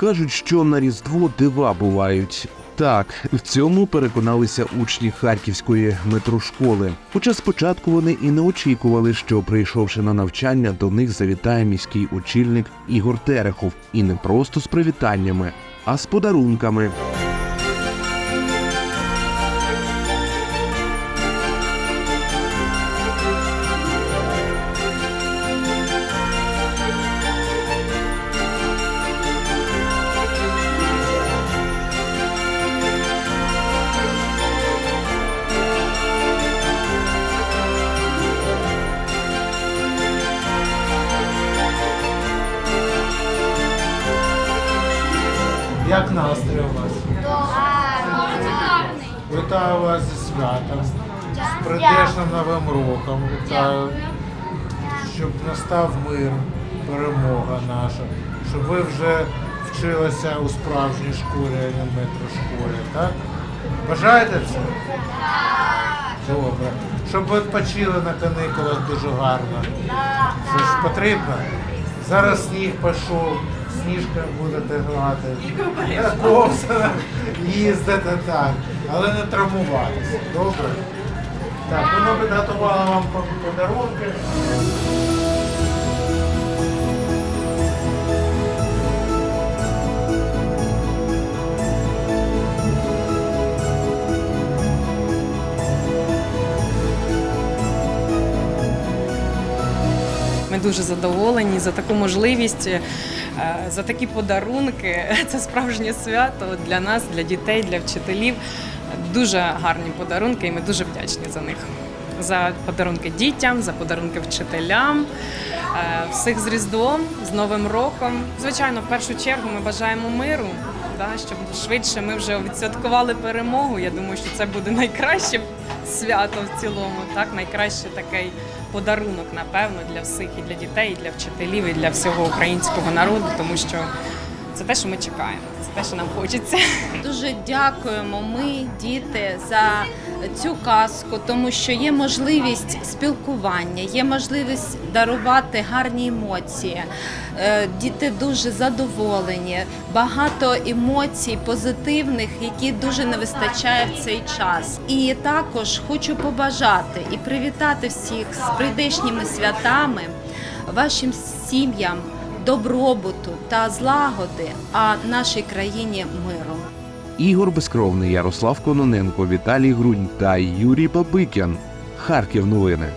Кажуть, що на Різдво дива бувають. Так, в цьому переконалися учні харківської метрошколи. Хоча спочатку вони і не очікували, що прийшовши на навчання, до них завітає міський очільник Ігор Терехов, і не просто з привітаннями, а з подарунками. Як настрій у вас? Вітаю вас зі святом, з прийдешним новим роком. Вітаю, щоб настав мир, перемога наша, щоб ви вже вчилися у справжній школі, а не в метрошколі, так? Бажаєте це? Добре. Щоб ви відпочили на каникулах дуже гарно. Це ж потрібно. Зараз сніг пішов, сніжка будете грати. На їздити так, але не травмуватися. Добре? Так, ну, ми підготували вам по- подарунки. Ми дуже задоволені за таку можливість, за такі подарунки. Це справжнє свято для нас, для дітей, для вчителів. Дуже гарні подарунки, і ми дуже вдячні за них. За подарунки дітям, за подарунки вчителям, Е, всіх з Різдвом, з Новим роком. Звичайно, в першу чергу ми бажаємо миру, да, щоб швидше ми вже відсвяткували перемогу. Я думаю, що це буде найкраще свято в цілому, так найкраще такий подарунок, напевно, для всіх і для дітей, і для вчителів, і для всього українського народу, тому що це те, що ми чекаємо, це те, що нам хочеться. Дуже дякуємо ми, діти, за цю казку, тому що є можливість спілкування, є можливість дарувати гарні емоції. Е, Діти дуже задоволені, багато емоцій позитивних, які дуже не вистачає в цей час. І також хочу побажати і привітати всіх з прийдешніми святами, вашим сім'ям добробуту та злагоди, а нашій країні миру. Ігор Безкровний, Ярослав Кононенко, Віталій Грунь та Юрій Бабикян. Харків новини.